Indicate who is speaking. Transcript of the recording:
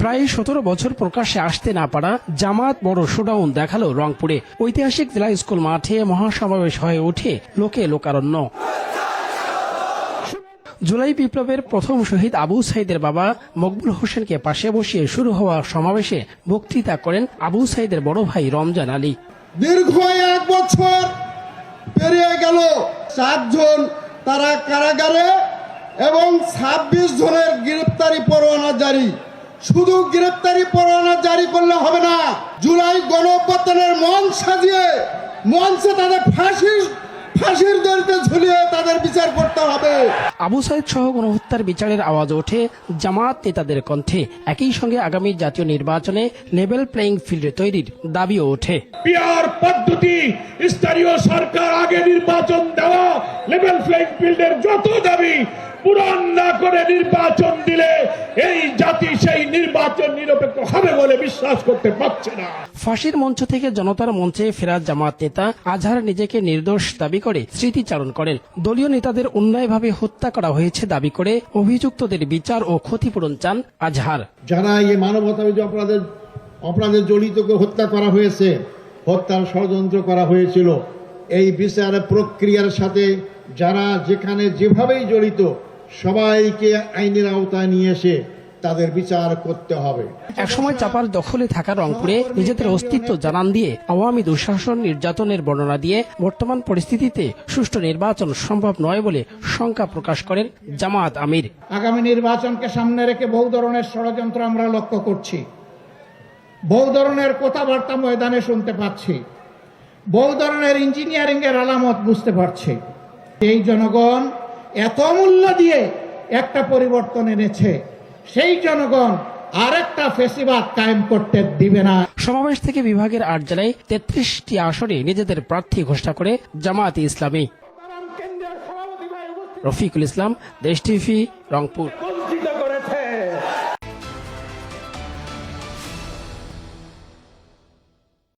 Speaker 1: প্রায় সতেরো বছর প্রকাশ্যে আসতে না পারা জামাত বড় শোডাউন দেখাল রংপুরে। ঐতিহাসিক জেলা স্কুল মাঠে মহাসমাবেশ হয়ে ওঠে লোকে লোকারণ্য। জুলাই বিপ্লবের প্রথম শহীদ আবু সাইদের বাবা মকবুল হোসেনকে পাশে বসিয়ে শুরু হওয়া সমাবেশে বক্তৃতা করেন আবু সাইদের বড় ভাই রমজান আলী।
Speaker 2: দীর্ঘ এক বছর পেরিয়ে গেল। সাতজন তারা কারাগারে এবং ছাব্বিশ জনের গ্রেপ্তারি পরোয়ানা জারি। শুধু গ্রেপ্তারি পরোয়ানা জারি করলে হবে না জুলাই গণঅভ্যুত্থানের মঞ্চ সাজিয়ে মঞ্চে তাদের ফাঁসির ফাঁসির দড়িতে ঝুলিয়ে তাদের বিচার করতে হবে।
Speaker 1: আবু সাইদ সহ গণহত্যার বিচারের আওয়াজ ওঠে জামাত নেতাদের কণ্ঠে। একই সঙ্গে আগামী জাতীয় নির্বাচনে লেভেল প্লেয়িং ফিল্ড তৈরির দাবিও ওঠে।
Speaker 3: পিয়ার পদ্ধতি স্থানীয় সরকার আগে নির্বাচন দেওয়া লেভেল প্লেইং ফিল্ডের যত দাবি পূরণ না করে নির্বাচন দিলে এই জাতি সেই নির্বাচন নিরপেক্ষ হবে বলে বিশ্বাস করতে পারছে না।
Speaker 1: ফাঁসির মঞ্চ থেকে জনতার মঞ্চে ফেরা জামাত নেতা আজহার নিজেকে নির্দোষ দাবি করে স্মৃতিচারণ করেন। দলীয় নেতাদের অন্যায়ভাবে হত্যা করা হয়েছে দাবি করে অভিযুক্তদের বিচার ও ক্ষতিপূরণ চান আজহার।
Speaker 4: যারা এই মানবতাবিরোধী অপরাধের অপরাধে জড়িত করে হত্যা করা হয়েছে হত্যার ষড়যন্ত্র করা হয়েছিল। এই বিচার প্রক্রিয়ার সাথে যারা যেখানে যেভাবেই জড়িত সবাইকে আইনের আওতায় নিয়ে এসে তাদের বিচার করতে হবে।
Speaker 1: একসময় চাপার দখলে থাকা রংপুরে নিজেদের অস্তিত্ব জানান দিয়ে আওয়ামী দুঃশাসন নির্যাতনের বর্ণনা দিয়ে বর্তমান পরিস্থিতিতে সুষ্ঠু নির্বাচন সম্ভব নয় বলে শঙ্কা প্রকাশ করেন জামাত আমির।
Speaker 5: আগামী নির্বাচনকে সামনে রেখে বহু ধরনের ষড়যন্ত্র আমরা লক্ষ্য করছি। বহু ধরনের কথাবার্তা ময়দানে শুনতে পাচ্ছি। বহু ধরনের ইঞ্জিনিয়ারিং এর আলামত বুঝতে পারছি। এই জনগণ এত মূল্য দিয়ে একটা পরিবর্তন এনেছে, সেই জনগণ আরেকটা ফেসিবাদ কায়েম করতে দিবে না।
Speaker 1: সমাবেশ থেকে বিভাগের আট জেলায় তেত্রিশটি আসনে নিজেদের প্রার্থী ঘোষণা করে জামায়াত ইসলামী। রফিকুল ইসলাম, দেশ টিভি, রংপুর।